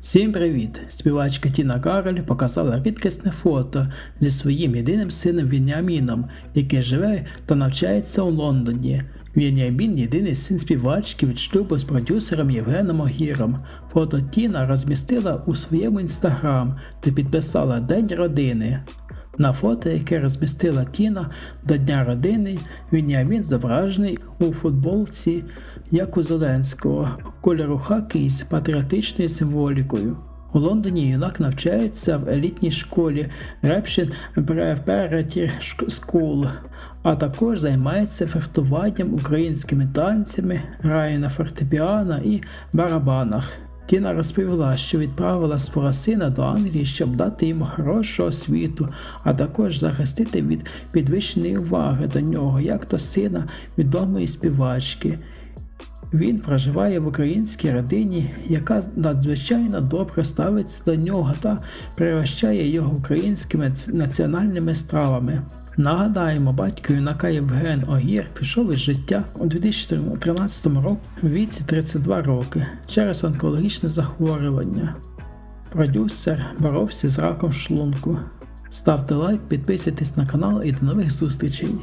Всім привіт! Співачка Тіна Кароль показала рідкісне фото зі своїм єдиним сином Вініаміном, який живе та навчається у Лондоні. Вініамін єдиний син співачки від шлюбу з продюсером Євгеном Огіром. Фото Тіна розмістила у своєму інстаграм та підписала День родини. На фото, яке розмістила Тіна до Дня родини, Вініамін зображений у футболці, як у Зеленського, кольору хаки з патріотичною символікою. У Лондоні юнак навчається в елітній школі Reption Preparatory School, а також займається фехтуванням, українськими танцями, грає на фортепіано і барабанах. Тіна розповіла, що відправила свого сина до Англії, щоб дати йому хорошу освіту, а також захистити від підвищеної уваги до нього, як до сина відомої співачки. Він проживає в українській родині, яка надзвичайно добре ставиться до нього та пригощає його українськими національними стравами. Нагадаємо, батько юнака Євген Огір пішов із життя у 2013 році в віці 32 роки через онкологічне захворювання. Продюсер боровся з раком шлунку. Ставте лайк, підписуйтесь на канал і до нових зустрічей.